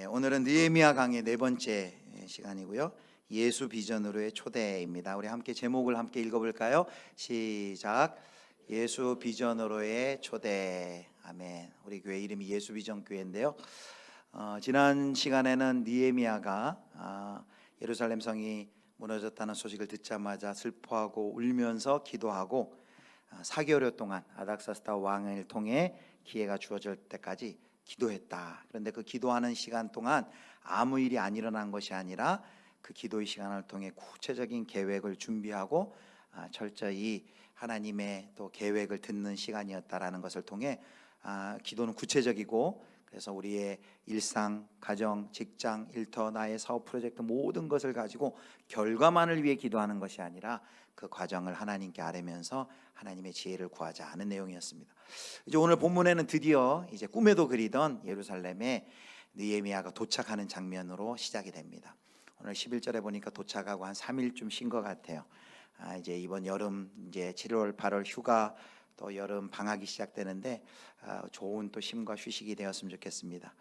예, 오늘은 느헤미야 강의 네 번째 예, 시간이고요. 예수 비전으로의 초대입니다. 우리 함께 제목을 함께 읽어볼까요? 시작. 예수 비전으로의 초대. 아멘. 우리 교회 이름이 예수 비전 교회인데요. 어, 지난 시간에는 느헤미야가 아, 예루살렘 성이 무너졌다는 소식을 듣자마자 슬퍼하고 울면서 기도하고 아, 4개월 동안 아닥사스다 왕을 통해 기회가 주어질 때까지 기도했다. 그런데 그 기도하는 시간 동안 아무 일이 안 일어난 것이 아니라 그 기도의 시간을 통해 구체적인 계획을 준비하고 아, 철저히 하나님의 또 계획을 듣는 시간이었다라는 것을 통해 아, 기도는 구체적이고 그래서 우리의 일상, 가정, 직장, 일터, 나의 사업 프로젝트 모든 것을 가지고 결과만을 위해 기도하는 것이 아니라 그 과정을 하나님께 아뢰면서 하나님의 지혜를 구하자 하는 내용이었습니다. 이제 오늘 본문에는 드디어 이제 꿈에도 그리던 예루살렘에 느헤미야가 도착하는 장면으로 시작이 됩니다. 오늘 11절에 보니까 도착하고 한 3일쯤 쉰 것 같아요. 아, 이제 이번 여름 이제 7월, 8월 휴가 또 여름 방학이 시작되는데 아, 좋은 또 쉼과 휴식이 되었으면 좋겠습니다.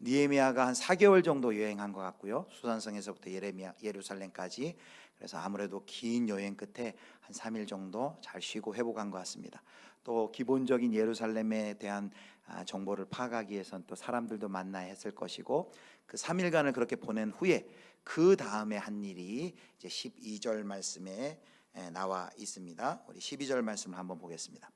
니에미아가 한 4개월 정도 여행한 것 같고요. 수산성에서부터 예레미야 예루살렘까지 그래서 아무래도 긴 여행 끝에 한 3일 정도 잘 쉬고 회복한 것 같습니다. 또 기본적인 예루살렘에 대한 아, 정보를 파악하기 위해서는 또 사람들도 만나야 했을 것이고 그 3일간을 그렇게 보낸 후에 그 다음에 한 일이 이제 12절 말씀에 에, 나와 있습니다. 우리 12절 말씀을 한번 보겠습니다.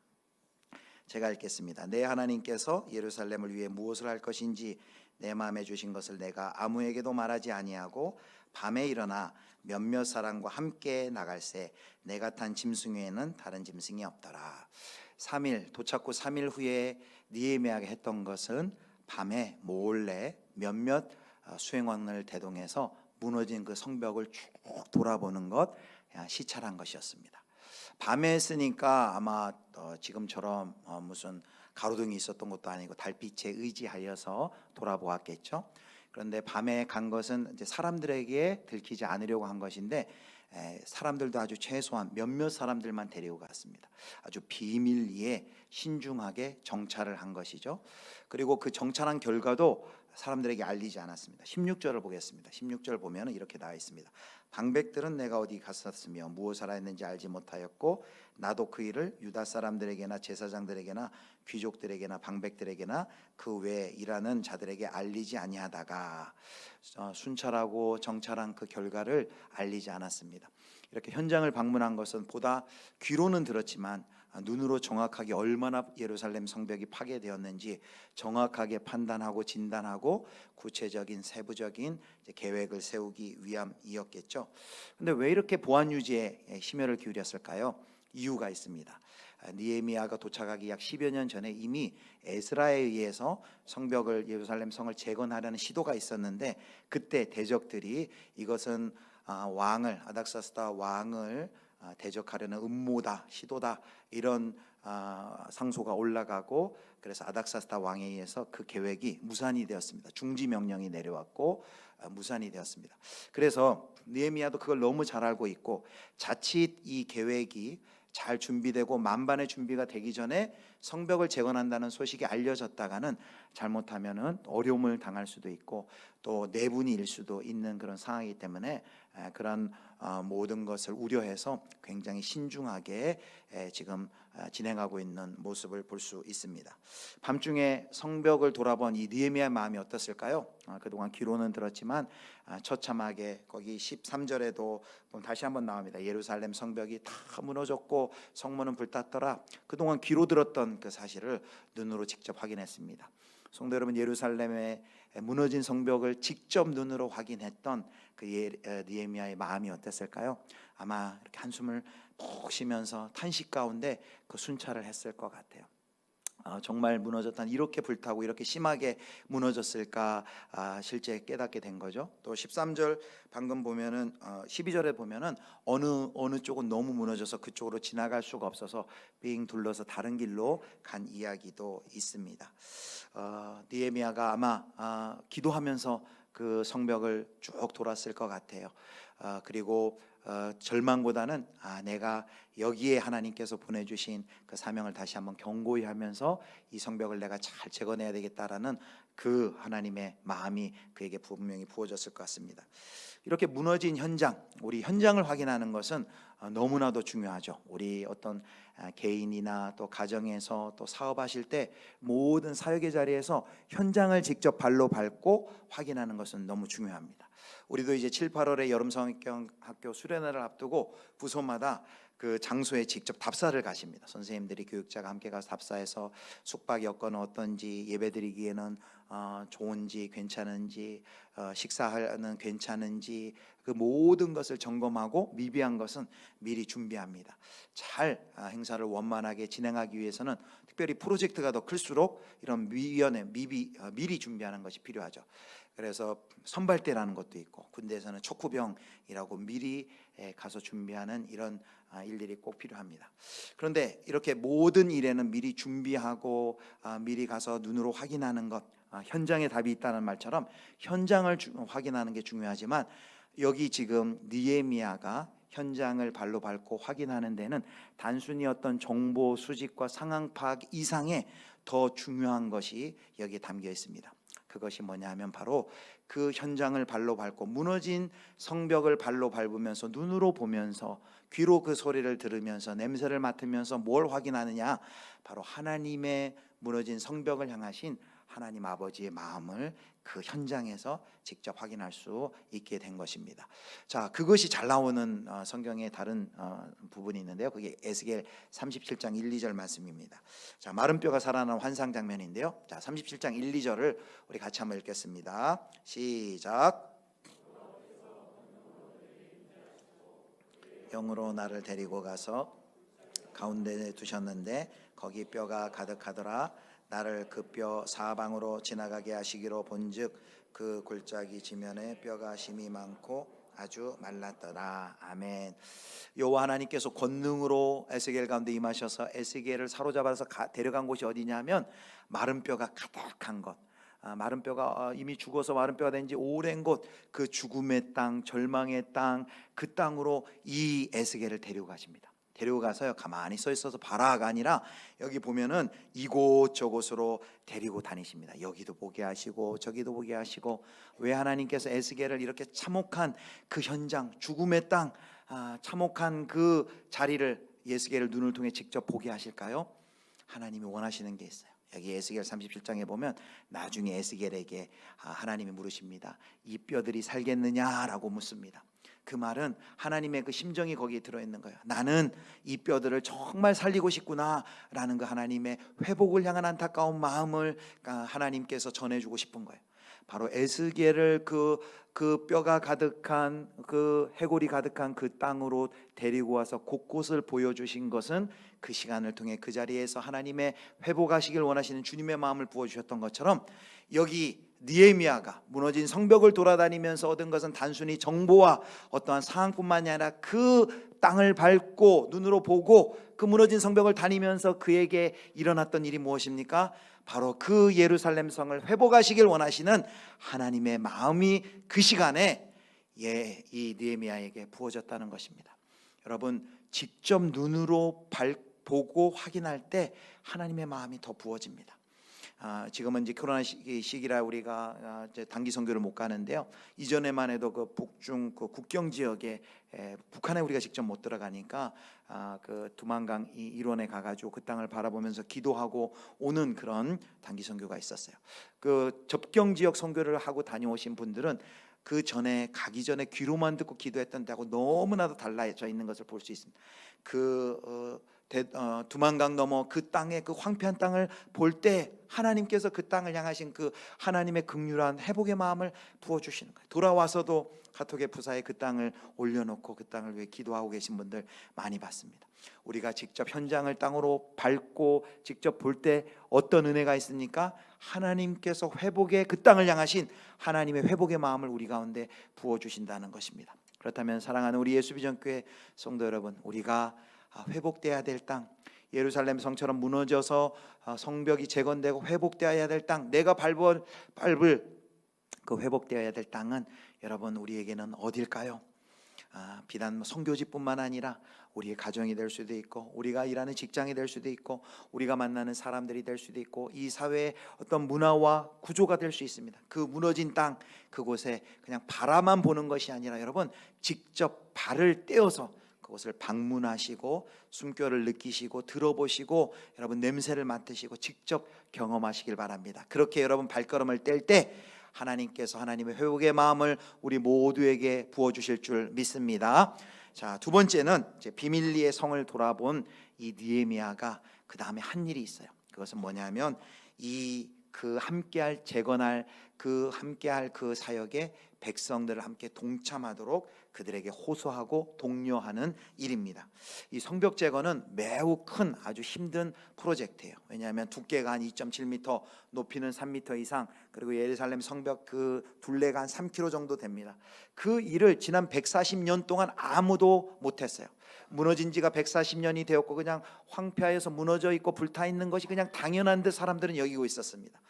제가 읽겠습니다. 내 하나님께서 예루살렘을 위해 무엇을 할 것인지 내 마음에 주신 것을 내가 아무에게도 말하지 아니하고 밤에 일어나 몇몇 사람과 함께 나갈새 내가 탄 짐승 외에는 다른 짐승이 없더라. 3일 도착 후 3일 후에 니에미아가 했던 것은 밤에 몰래 몇몇 어, 수행원을 대동해서 무너진 그 성벽을 쭉 돌아보는 것 야, 시찰한 것이었습니다. 밤에 했으니까 아마 어, 지금처럼 어, 무슨 가로등이 있었던 것도 아니고 달빛에 의지하여서 돌아보았겠죠. 그런데 밤에 간 것은 이제 사람들에게 들키지 않으려고 한 것인데 에, 사람들도 아주 최소한 몇몇 사람들만 데리고 갔습니다. 아주 비밀리에 신중하게 정찰을 한 것이죠. 그리고 그 정찰한 결과도 사람들에게 알리지 않았습니다. 16절을 보겠습니다. 16절 보면 이렇게 나와 있습니다. 방백들은 내가 어디 갔었으며 무엇을 했는지 알지 못하였고 나도 그 일을 유다 사람들에게나 제사장들에게나 귀족들에게나 방백들에게나 그 외에 일하는 자들에게 알리지 아니하다가 어, 순찰하고 정찰한 그 결과를 알리지 않았습니다. 이렇게 현장을 방문한 것은 보다 귀로는 들었지만 아, 눈으로 정확하게 얼마나 예루살렘 성벽이 파괴되었는지 정확하게 판단하고 진단하고 구체적인 세부적인 계획을 세우기 위함이었겠죠. 근데 왜 이렇게 보안 유지에 심혈을 기울였을까요? 이유가 있습니다. 아, 니에미아가 도착하기 약 10여 년 전에 이미 에스라에 의해서 성벽을 예루살렘 성을 재건하려는 시도가 있었는데 그때 대적들이 이것은 아, 왕을 아닥사스다 왕을 아, 대적하려는 음모다 시도다 이런 아, 상소가 올라가고 그래서 아닥사스다 왕에 의해서 그 계획이 무산이 되었습니다. 중지 명령이 내려왔고 아, 무산이 되었습니다. 그래서 느헤미야도 그걸 너무 잘 알고 있고 자칫 이 계획이 잘 준비되고 만반의 준비가 되기 전에 성벽을 재건한다는 소식이 알려졌다가는 잘못하면은 어려움을 당할 수도 있고 또 내분이 일 수도 있는 그런 상황이기 때문에 에, 그런 어, 모든 것을 우려해서 굉장히 신중하게 에, 지금 아, 진행하고 있는 모습을 볼 수 있습니다. 밤중에 성벽을 돌아본 이 느헤미야의 마음이 어떻을까요? 아, 그동안 귀로는 들었지만 아, 처참하게 거기 13절에도 다시 한번 나옵니다. 예루살렘 성벽이 다 무너졌고 성문은 불탔더라. 그동안 귀로 들었던 그 사실을 눈으로 직접 확인했습니다. 성도 여러분 예루살렘의 무너진 성벽을 직접 눈으로 확인했던 그 예- 에, 느헤미야의 마음이 어땠을까요? 아마 이렇게 한숨을 푹 쉬면서 탄식 가운데 그 순찰을 했을 것 같아요. 아, 정말 무너졌던 이렇게 불타고 이렇게 심하게 무너졌을까 아, 실제 깨닫게 된 거죠. 또 13절 방금 보면은 어, 12절에 보면은 어느 어느 쪽은 너무 무너져서 그쪽으로 지나갈 수가 없어서 빙 둘러서 다른 길로 간 이야기도 있습니다. 어, 니에미아가 아마 아, 기도하면서 그 성벽을 쭉 돌았을 것 같아요. 아, 그리고 어, 절망보다는 아 내가 여기에 하나님께서 보내주신 그 사명을 다시 한번 경고히 하면서 이 성벽을 내가 잘 재건해야 되겠다라는 그 하나님의 마음이 그에게 분명히 부어졌을 것 같습니다. 이렇게 무너진 현장, 우리 현장을 확인하는 것은 어, 너무나도 중요하죠. 우리 어떤 아, 개인이나 또 가정에서 또 사업하실 때 모든 사역의 자리에서 현장을 직접 발로 밟고 확인하는 것은 너무 중요합니다. 우리도 이제 7, 8월에 여름 성경 학교 수련회를 앞두고 부서마다 그 장소에 직접 답사를 가십니다. 선생님들이 교육자가 함께 가서 답사해서 숙박 여건은 어떤지 예배드리기에는 어, 좋은지 괜찮은지 어, 식사하는 괜찮은지 그 모든 것을 점검하고 미비한 것은 미리 준비합니다. 잘 아, 행사를 원만하게 진행하기 위해서는 특별히 프로젝트가 더 클수록 이런 위원회 미비 어, 미리 준비하는 것이 필요하죠. 그래서 선발대라는 것도 있고 군대에서는 촉구병이라고 미리 에, 가서 준비하는 이런 아, 일들이 꼭 필요합니다. 그런데 이렇게 모든 일에는 미리 준비하고 아, 미리 가서 눈으로 확인하는 것 아, 현장에 답이 있다는 말처럼 현장을 주- 확인하는 게 중요하지만 여기 지금 니에미아가 현장을 발로 밟고 확인하는 데는 단순히 어떤 정보 수집과 상황 파악 이상의 더 중요한 것이 여기에 담겨 있습니다. 그것이 뭐냐면 바로 그 현장을 발로 밟고 무너진 성벽을 발로 밟으면서 눈으로 보면서 귀로 그 소리를 들으면서 냄새를 맡으면서 뭘 확인하느냐? 바로 하나님의 무너진 성벽을 향하신 하나님 아버지의 마음을 그 현장에서 직접 확인할 수 있게 된 것입니다. 자, 그것이 잘 나오는 어, 성경의 다른 어, 부분이 있는데요. 그게 에스겔 37장 1, 2절 말씀입니다. 자, 마른 뼈가 살아난 환상 장면인데요. 자, 37장 1, 2절을 우리 같이 한번 읽겠습니다. 시작. 영으로 나를 데리고 가서 가운데에 두셨는데 거기 뼈가 가득하더라. 나를 그 뼈 사방으로 지나가게 하시기로 본즉 그 골짜기 지면에 뼈가 심이 많고 아주 말랐더라. 아멘. 여호와 하나님께서 권능으로 에스겔 가운데 임하셔서 에스겔을 사로잡아서 가- 데려간 곳이 어디냐면 마른 뼈가 가득한 것. 아, 마른 뼈가 어, 이미 죽어서 마른 뼈가 된 지 오랜 곳 그 죽음의 땅, 절망의 땅, 그 땅으로 이 에스겔을 데리고 가십니다. 데리고 가서요 가만히 서 있어서 바라가 아니라 여기 보면은 이곳 저곳으로 데리고 다니십니다. 여기도 보게 하시고 저기도 보게 하시고 왜 하나님께서 에스겔을 이렇게 참혹한 그 현장, 죽음의 땅, 아, 참혹한 그 자리를 에스겔을 눈을 통해 직접 보게 하실까요? 하나님이 원하시는 게 있어요. 여기 에스겔 37장에 보면 나중에 에스겔에게 아, 하나님이 물으십니다. 이 뼈들이 살겠느냐라고 묻습니다. 그 말은 하나님의 그 심정이 거기에 들어 있는 거예요. 나는 이 뼈들을 정말 살리고 싶구나라는 그 하나님의 회복을 향한 안타까운 마음을 아, 하나님께서 전해주고 싶은 거예요. 바로 에스겔을 그, 그 뼈가 가득한 그 해골이 가득한 그 땅으로 데리고 와서 곳곳을 보여주신 것은 그 시간을 통해 그 자리에서 하나님의 회복하시길 원하시는 주님의 마음을 부어주셨던 것처럼 여기 니에미아가 무너진 성벽을 돌아다니면서 얻은 것은 단순히 정보와 어떠한 상황뿐만이 아니라 그 땅을 밟고 눈으로 보고 그 무너진 성벽을 다니면서 그에게 일어났던 일이 무엇입니까? 바로 그 예루살렘 성을 회복하시길 원하시는 하나님의 마음이 그 시간에 예, 이 니에미아에게 부어졌다는 것입니다. 여러분 직접 눈으로 발, 보고 확인할 때 하나님의 마음이 더 부어집니다. 아, 지금은 이제 코로나 시기, 시기라 우리가 아, 단기 선교를 못 가는데요. 이전에만 해도 그 북중 그 국경 지역에 에, 북한에 우리가 직접 못 들어가니까 아, 그 두만강 이 일원에 가가지고 그 땅을 바라보면서 기도하고 오는 그런 단기 선교가 있었어요. 그 접경 지역 선교를 하고 다녀오신 분들은 그 전에 가기 전에 귀로만 듣고 기도했던 데하고 너무나도 달라져 있는 것을 볼 수 있습니다. 그 어, 두만강 넘어 그 땅의 그 황폐한 땅을 볼 때 하나님께서 그 땅을 향하신 그 하나님의 극률한 회복의 마음을 부어 주시는 거예요. 돌아와서도 카톡의 부사에 그 땅을 올려놓고 그 땅을 위해 기도하고 계신 분들 많이 봤습니다. 우리가 직접 현장을 땅으로 밟고 직접 볼 때 어떤 은혜가 있습니까? 하나님께서 회복의 그 땅을 향하신 하나님의 회복의 마음을 우리 가운데 부어 주신다는 것입니다. 그렇다면 사랑하는 우리 예수비전교회 성도 여러분, 우리가 아, 회복돼야 될 땅, 예루살렘 성처럼 무너져서 아, 성벽이 재건되고 회복되어야 될 땅, 내가 밟을 밟을 그 회복되어야 될 땅은 여러분 우리에게는 어딜까요? 아, 비단 뭐 성교지뿐만 아니라 우리의 가정이 될 수도 있고 우리가 일하는 직장이 될 수도 있고 우리가 만나는 사람들이 될 수도 있고 이 사회의 어떤 문화와 구조가 될 수 있습니다. 그 무너진 땅 그곳에 그냥 바라만 보는 것이 아니라 여러분 직접 발을 떼어서 그곳을 방문하시고 숨결을 느끼시고 들어보시고 여러분 냄새를 맡으시고 직접 경험하시길 바랍니다. 그렇게 여러분 발걸음을 뗄 때 하나님께서 하나님의 회복의 마음을 우리 모두에게 부어 주실 줄 믿습니다. 자, 두 번째는 비밀리의 성을 돌아본 이 느헤미야가 그 다음에 한 일이 있어요. 그것은 뭐냐면 이 그 함께할 재건할 그 함께할 그 사역에 백성들을 함께 동참하도록 그들에게 호소하고 독려하는 일입니다. 이 성벽 재건은 매우 큰 아주 힘든 프로젝트예요. 왜냐하면 두께가 한 2.7m, 높이는 3m 이상, 그리고 예루살렘 성벽 그 둘레가 한 3km 정도 됩니다. 그 일을 지난 140년 동안 아무도 못했어요. 무너진 지가 140년이 되었고 그냥 황폐하여서 무너져 있고 불타 있는 것이 그냥 당연한 듯 사람들은 여기고 있었습니다.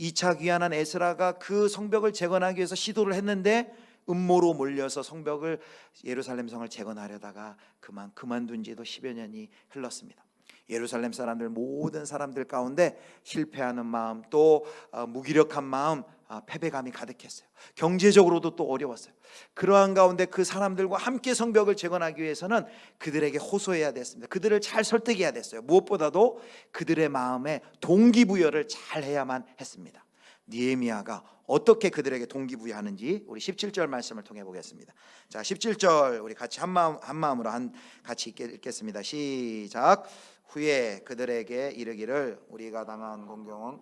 2차 귀환한 에스라가 그 성벽을 재건하기 위해서 시도를 했는데 음모로 몰려서 성벽을 예루살렘 성을 재건하려다가 그만 그만둔 지도 10여 년이 흘렀습니다. 예루살렘 사람들 모든 사람들 가운데 실패하는 마음 또 어, 무기력한 마음 아, 패배감이 가득했어요. 경제적으로도 또 어려웠어요. 그러한 가운데 그 사람들과 함께 성벽을 재건하기 위해서는 그들에게 호소해야 됐습니다. 그들을 잘 설득해야 됐어요. 무엇보다도 그들의 마음에 동기부여를 잘 해야만 했습니다. 니에미아가 어떻게 그들에게 동기부여하는지 우리 17절 말씀을 통해 보겠습니다. 자, 17절 우리 같이 한 마음 한 마음으로 한 같이 읽겠- 읽겠습니다. 시작. 후에 그들에게 이르기를 우리가 당한 공경은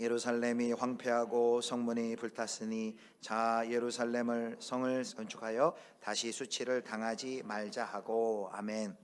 예루살렘이 황폐하고 성문이 불탔으니 자 예루살렘을 성을 건축하여 다시 수치를 당하지 말자 하고 아멘.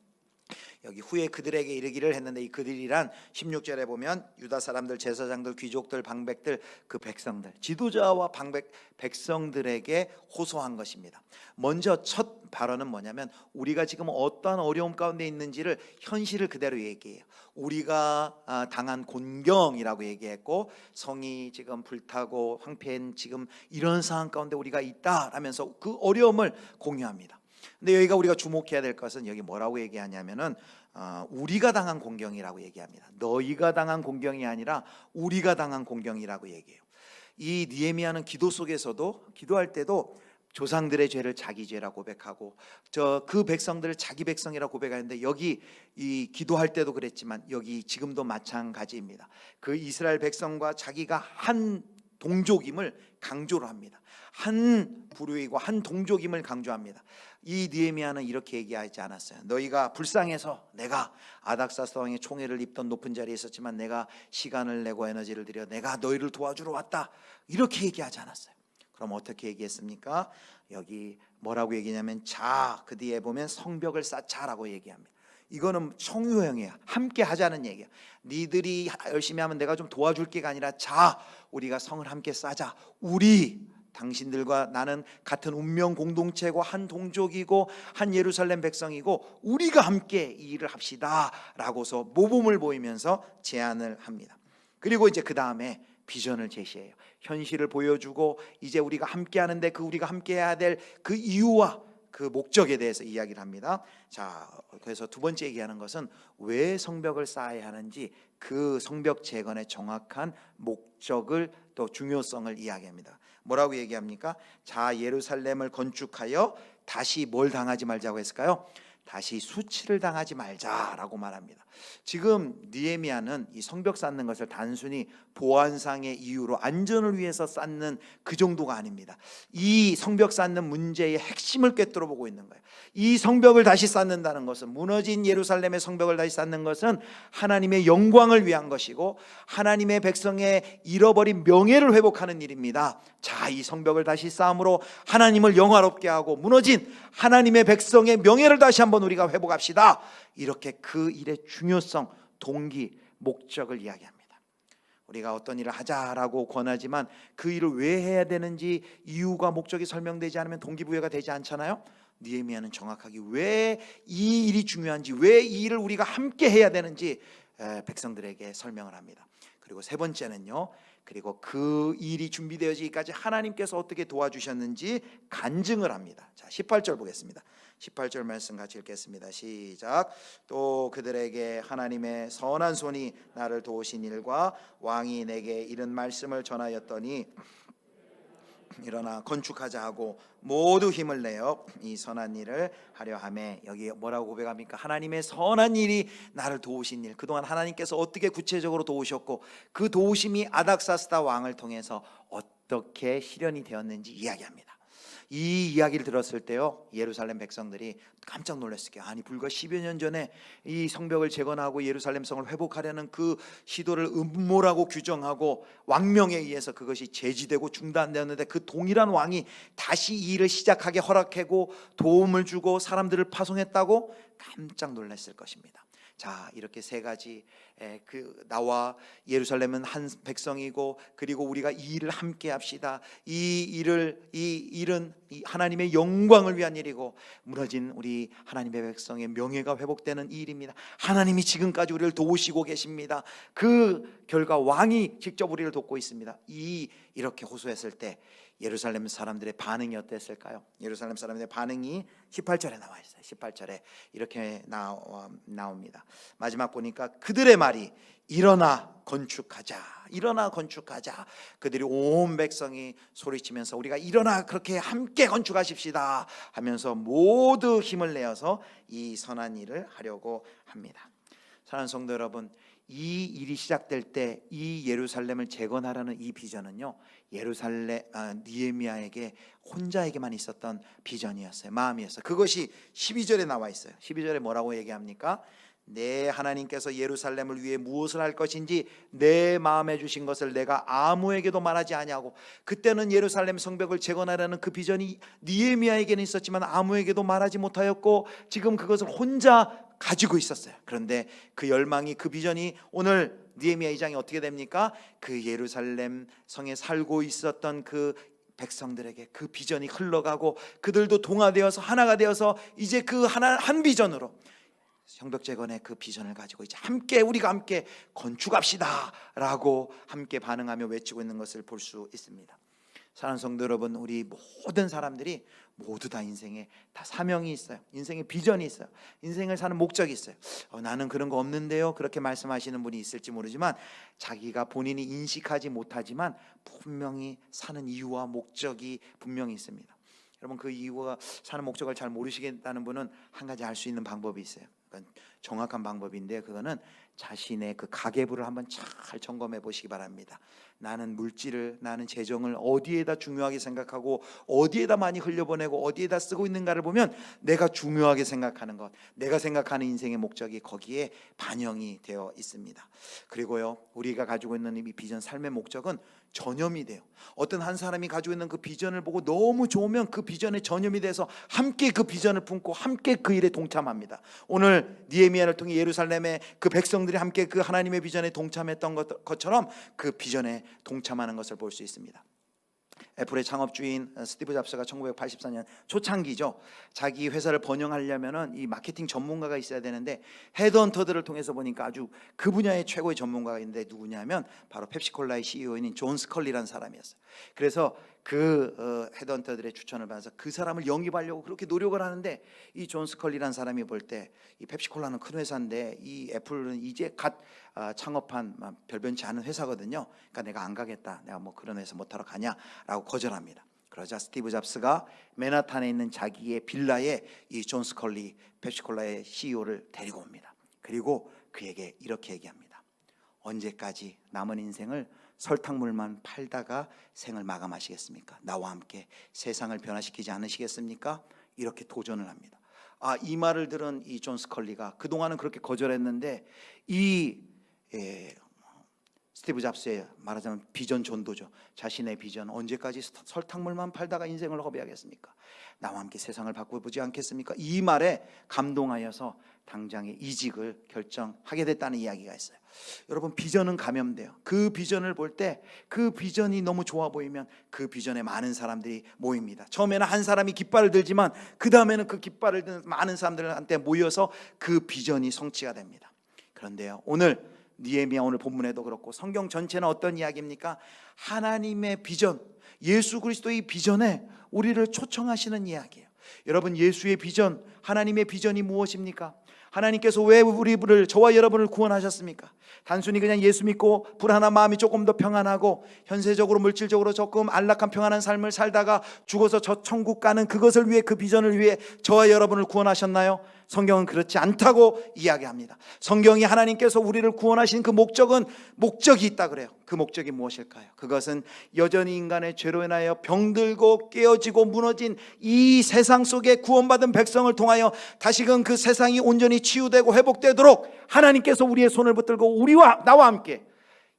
여기 후에 그들에게 이르기를 했는데 이 그들이란 16절에 보면 유다 사람들 제사장들 귀족들 방백들 그 백성들 지도자와 방백 백성들에게 호소한 것입니다. 먼저 첫 발언은 뭐냐면 우리가 지금 어떠한 어려움 가운데 있는지를 현실을 그대로 얘기해요. 우리가 아, 당한 곤경이라고 얘기했고 성이 지금 불타고 황폐한 지금 이런 상황 가운데 우리가 있다라면서 그 어려움을 공유합니다. 근데 여기가 우리가 주목해야 될 것은 여기 뭐라고 얘기하냐면은 어, 우리가 당한 공경이라고 얘기합니다. 너희가 당한 공경이 아니라 우리가 당한 공경이라고 얘기해요. 이 니에미아는 기도 속에서도 기도할 때도 조상들의 죄를 자기 죄라 고백하고 저 그 백성들을 자기 백성이라 고백하는데 여기 이 기도할 때도 그랬지만 여기 지금도 마찬가지입니다. 그 이스라엘 백성과 자기가 한 동족임을 강조를 합니다. 한 부류이고 한 동족임을 강조합니다. 이 니에미아는 이렇게 얘기하지 않았어요. 너희가 불쌍해서 내가 아닥사스 왕의 총애를 입던 높은 자리에 있었지만 내가 시간을 내고 에너지를 들여 내가 너희를 도와주러 왔다. 이렇게 얘기하지 않았어요. 그럼 어떻게 얘기했습니까? 여기 뭐라고 얘기냐면 자 그 뒤에 보면 성벽을 쌓자라고 얘기합니다. 이거는 청유형이야. 함께 하자는 얘기야. 니들이 열심히 하면 내가 좀 도와줄 게가 아니라 자 우리가 성을 함께 쌓자. 우리 당신들과 나는 같은 운명 공동체고 한 동족이고 한 예루살렘 백성이고 우리가 함께 이 일을 합시다라고서 모범을 보이면서 제안을 합니다. 그리고 이제 그 다음에 비전을 제시해요. 현실을 보여주고 이제 우리가 함께 하는데 그 우리가 함께 해야 될 그 이유와 그 목적에 대해서 이야기를 합니다. 자, 그래서 두 번째 얘기하는 것은 왜 성벽을 쌓아야 하는지 그 성벽 재건의 정확한 목적을 또 중요성을 이야기합니다. 뭐라고 얘기합니까? 자, 예루살렘을 건축하여 다시 뭘 당하지 말자고 했을까요? 다시 수치를 당하지 말자라고 말합니다. 지금 니에미아는 이 성벽 쌓는 것을 단순히 보안상의 이유로 안전을 위해서 쌓는 그 정도가 아닙니다. 이 성벽 쌓는 문제의 핵심을 꿰뚫어 보고 있는 거예요. 이 성벽을 다시 쌓는다는 것은 무너진 예루살렘의 성벽을 다시 쌓는 것은 하나님의 영광을 위한 것이고 하나님의 백성의 잃어버린 명예를 회복하는 일입니다. 자, 이 성벽을 다시 쌓음으로 하나님을 영화롭게 하고 무너진 하나님의 백성의 명예를 다시 한번 우리가 회복합시다. 이렇게 그 일의 중요성, 동기, 목적을 이야기합니다. 우리가 어떤 일을 하자라고 권하지만 그 일을 왜 해야 되는지 이유가 목적이 설명되지 않으면 동기부여가 되지 않잖아요. 니에미아는 정확하게 왜 이 일이 중요한지 왜 이 일을 우리가 함께 해야 되는지 에, 백성들에게 설명을 합니다. 그리고 세 번째는요. 그리고 그 일이 준비되어지기까지 하나님께서 어떻게 도와주셨는지 간증을 합니다. 자, 18절 보겠습니다. 18절 말씀 같이 읽겠습니다. 시작. 또 그들에게 하나님의 선한 손이 나를 도우신 일과 왕이 내게 이른 말씀을 전하였더니 일어나 건축하자 하고 모두 힘을 내어 이 선한 일을 하려 함에 여기 뭐라고 고백합니까? 하나님의 선한 일이 나를 도우신 일. 그동안 하나님께서 어떻게 구체적으로 도우셨고 그 도우심이 아닥사스다 왕을 통해서 어떻게 실현이 되었는지 이야기합니다. 이 이야기를 들었을 때요 예루살렘 백성들이 깜짝 놀랐을 거예요. 아니 불과 10여 년 전에 이 성벽을 재건하고 예루살렘 성을 회복하려는 그 시도를 음모라고 규정하고 왕명에 의해서 그것이 제지되고 중단되었는데 그 동일한 왕이 다시 이 일을 시작하게 허락하고 도움을 주고 사람들을 파송했다고 깜짝 놀랐을 것입니다. 자 이렇게 세 가지 에, 그 나와 예루살렘은 한 백성이고 그리고 우리가 이 일을 함께 합시다. 이 일을 이 일은 이 하나님의 영광을 위한 일이고 무너진 우리 하나님의 백성의 명예가 회복되는 이 일입니다. 하나님이 지금까지 우리를 도우시고 계십니다. 그 결과 왕이 직접 우리를 돕고 있습니다. 이 이렇게 호소했을 때 예루살렘 사람들의 반응이 어땠을까요? 예루살렘 사람들의 반응이 18절에 나와 있어요. 18절에 이렇게 나와, 나옵니다. 마지막 보니까 그들의 말이 일어나 건축하자. 일어나 건축하자. 그들이 온 백성이 소리치면서 우리가 일어나 그렇게 함께 건축하십시다 하면서 모두 힘을 내어서 이 선한 일을 하려고 합니다. 사랑하는 성도 여러분, 이 일이 시작될 때 이 예루살렘을 재건하라는 이 비전은요 예루살렘 아, 니에미아에게 혼자에게만 있었던 비전이었어요. 마음이었어요. 그것이 12절에 나와 있어요. 12절에 뭐라고 얘기합니까? 내 하나님께서 예루살렘을 위해 무엇을 할 것인지 내 마음에 주신 것을 내가 아무에게도 말하지 아니하고 그때는 예루살렘 성벽을 재건하라는 그 비전이 니에미아에게는 있었지만 아무에게도 말하지 못하였고 지금 그것을 혼자 가지고 있었어요. 그런데 그 열망이 그 비전이 오늘 니에미아 2장이 어떻게 됩니까? 그 예루살렘 성에 살고 있었던 그 백성들에게 그 비전이 흘러가고 그들도 동화되어서 하나가 되어서 이제 그 하나 한 비전으로 성벽 재건의 그 비전을 가지고 이제 함께 우리가 함께 건축합시다라고 함께 반응하며 외치고 있는 것을 볼 수 있습니다. 사랑하는 성도 여러분, 우리 모든 사람들이 모두 다 인생에 다 사명이 있어요. 인생에 비전이 있어요. 인생을 사는 목적이 있어요. 어, 나는 그런 거 없는데요. 그렇게 말씀하시는 분이 있을지 모르지만 자기가 본인이 인식하지 못하지만 분명히 사는 이유와 목적이 분명히 있습니다. 여러분 그 이유와 사는 목적을 잘 모르시겠다는 분은 한 가지 알 수 있는 방법이 있어요. 그건 정확한 방법인데 그거는 자신의 그 가계부를 한번 잘 점검해 보시기 바랍니다. 나는 물질을 나는 재정을 어디에다 중요하게 생각하고 어디에다 많이 흘려보내고 어디에다 쓰고 있는가를 보면 내가 중요하게 생각하는 것, 내가 생각하는 인생의 목적이 거기에 반영이 되어 있습니다. 그리고요 우리가 가지고 있는 이 비전 삶의 목적은 전염이 돼요. 어떤 한 사람이 가지고 있는 그 비전을 보고 너무 좋으면 그 비전에 전염이 돼서 함께 그 비전을 품고 함께 그 일에 동참합니다. 오늘 니에미아를 통해 예루살렘의 그 백성들이 함께 그 하나님의 비전에 동참했던 것, 것처럼 그 비전에 동참하는 것을 볼 수 있습니다. 애플의 창업주인 스티브 잡스가 1984년 초창기죠. 자기 회사를 번영하려면은 이 마케팅 전문가가 있어야 되는데 헤드헌터들을 통해서 보니까 아주 그 분야의 최고의 전문가가 있는데 누구냐면 바로 펩시콜라의 CEO인 존 스컬리라는 사람이었어요. 그래서 그 어, 헤드헌터들의 추천을 받아서 그 사람을 영입하려고 그렇게 노력을 하는데 이 존 스컬리라는 사람이 볼 때 이 펩시콜라는 큰 회사인데 이 애플은 이제 갓 아, 창업한 아, 별변치 않은 회사거든요. 그러니까 내가 안 가겠다. 내가 뭐 그런 회사 못하러 가냐라고 거절합니다. 그러자 스티브 잡스가 맨하탄에 있는 자기의 빌라에 이 존 스컬리 펩시콜라의 CEO를 데리고 옵니다. 그리고 그에게 이렇게 얘기합니다. 언제까지 남은 인생을 설탕물만 팔다가 생을 마감하시겠습니까? 나와 함께 세상을 변화시키지 않으시겠습니까? 이렇게 도전을 합니다. 아, 이 말을 들은 이 존 스컬리가 그동안은 그렇게 거절했는데 이 예, 스티브 잡스의 말하자면 비전 전도죠. 자신의 비전 언제까지 설탕물만 팔다가 인생을 허비하겠습니까? 나와 함께 세상을 바꿔보지 않겠습니까? 이 말에 감동하여서 당장의 이직을 결정하게 됐다는 이야기가 있어요. 여러분 비전은 감염돼요. 그 비전을 볼 때 그 비전이 너무 좋아 보이면 그 비전에 많은 사람들이 모입니다. 처음에는 한 사람이 깃발을 들지만 그 다음에는 그 깃발을 든 많은 사람들한테 모여서 그 비전이 성취가 됩니다. 그런데요 오늘 니에미야 오늘 본문에도 그렇고 성경 전체는 어떤 이야기입니까? 하나님의 비전, 예수 그리스도의 비전에 우리를 초청하시는 이야기예요. 여러분 예수의 비전, 하나님의 비전이 무엇입니까? 하나님께서 왜 우리를 저와 여러분을 구원하셨습니까? 단순히 그냥 예수 믿고 불안한 마음이 조금 더 평안하고 현세적으로 물질적으로 조금 안락한 평안한 삶을 살다가 죽어서 저 천국 가는 그것을 위해 그 비전을 위해 저와 여러분을 구원하셨나요? 성경은 그렇지 않다고 이야기합니다. 성경이 하나님께서 우리를 구원하신 그 목적은 목적이 있다 그래요. 그 목적이 무엇일까요? 그것은 여전히 인간의 죄로 인하여 병들고 깨어지고 무너진 이 세상 속에 구원받은 백성을 통하여 다시금 그 세상이 온전히 치유되고 회복되도록 하나님께서 우리의 손을 붙들고 우리와 나와 함께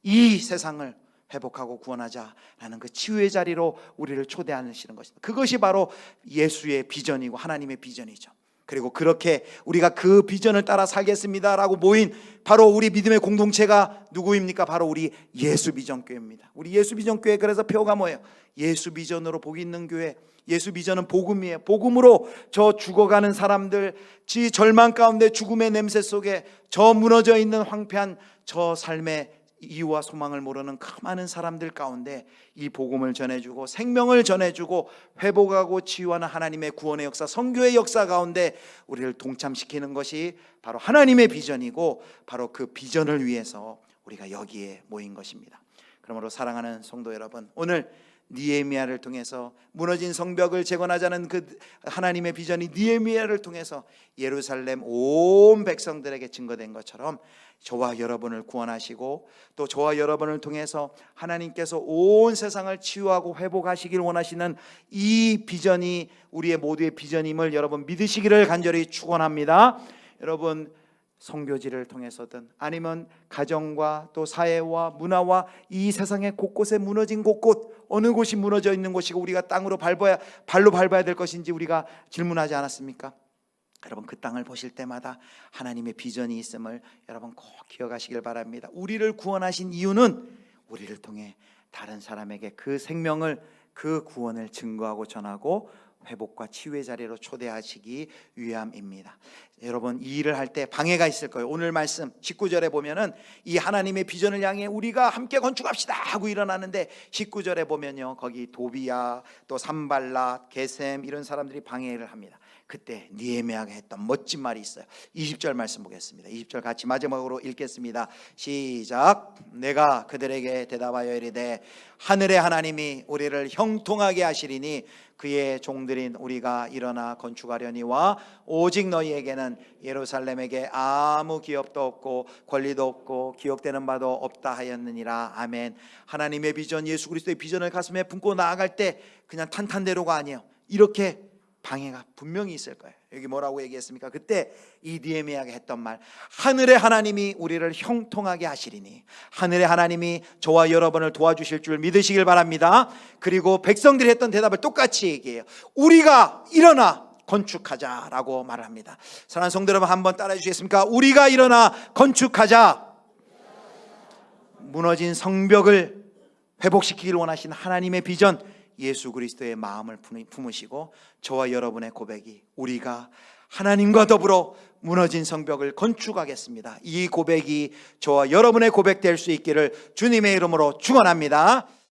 이 세상을 회복하고 구원하자라는 그 치유의 자리로 우리를 초대하시는 것입니다. 그것이 바로 예수의 비전이고 하나님의 비전이죠. 그리고 그렇게 우리가 그 비전을 따라 살겠습니다라고 모인 바로 우리 믿음의 공동체가 누구입니까? 바로 우리 예수 비전 교회입니다. 우리 예수 비전 교회 그래서 표가 뭐예요? 예수 비전으로 복이 있는 교회. 예수 비전은 복음이에요. 복음으로 저 죽어가는 사람들, 지 절망 가운데 죽음의 냄새 속에 저 무너져 있는 황폐한 저 삶의 이유와 소망을 모르는 그 많은 사람들 가운데 이 복음을 전해주고 생명을 전해주고 회복하고 치유하는 하나님의 구원의 역사, 성교의 역사 가운데 우리를 동참시키는 것이 바로 하나님의 비전이고 바로 그 비전을 위해서 우리가 여기에 모인 것입니다. 그러므로 사랑하는 성도 여러분, 오늘 니에미아를 통해서 무너진 성벽을 재건하자는 그 하나님의 비전이 니에미아를 통해서 예루살렘 온 백성들에게 증거된 것처럼 저와 여러분을 구원하시고 또 저와 여러분을 통해서 하나님께서 온 세상을 치유하고 회복하시길 원하시는 이 비전이 우리의 모두의 비전임을 여러분 믿으시기를 간절히 축원합니다. 여러분 성교지를 통해서든 아니면 가정과 또 사회와 문화와 이 세상의 곳곳에 무너진 곳곳 어느 곳이 무너져 있는 곳이고 우리가 땅으로 밟아야 발로 밟아야 될 것인지 우리가 질문하지 않았습니까? 여러분 그 땅을 보실 때마다 하나님의 비전이 있음을 여러분 꼭 기억하시길 바랍니다. 우리를 구원하신 이유는 우리를 통해 다른 사람에게 그 생명을 그 구원을 증거하고 전하고 회복과 치유의 자리로 초대하시기 위함입니다. 여러분 이 일을 할 때 방해가 있을 거예요. 오늘 말씀 19절에 보면은 이 하나님의 비전을 향해 우리가 함께 건축합시다 하고 일어나는데 19절에 보면요. 거기 도비야 또 삼발라 게셈 이런 사람들이 방해를 합니다. 그때 니에미아가 했던 멋진 말이 있어요. 20절 말씀 보겠습니다. 20절 같이 마지막으로 읽겠습니다. 시작. 내가 그들에게 대답하여 이르되 하늘의 하나님이 우리를 형통하게 하시리니 그의 종들인 우리가 일어나 건축하려니와 오직 너희에게는 예루살렘에게 아무 기업도 없고 권리도 없고 기억되는 바도 없다 하였느니라 아멘. 하나님의 비전 예수 그리스도의 비전을 가슴에 품고 나아갈 때 그냥 탄탄대로가 아니에요. 이렇게 방해가 분명히 있을 거예요. 여기 뭐라고 얘기했습니까? 그때 이 니에미아가 했던 말 하늘의 하나님이 우리를 형통하게 하시리니 하늘의 하나님이 저와 여러분을 도와주실 줄 믿으시길 바랍니다. 그리고 백성들이 했던 대답을 똑같이 얘기해요. 우리가 일어나 건축하자라고 말을 합니다. 사랑하는 성도 여러분 한번 따라해 주시겠습니까? 우리가 일어나 건축하자. 무너진 성벽을 회복시키길 원하신 하나님의 비전 예수 그리스도의 마음을 품으시고 저와 여러분의 고백이 우리가 하나님과 더불어 무너진 성벽을 건축하겠습니다. 이 고백이 저와 여러분의 고백 될 수 있기를 주님의 이름으로 축원합니다.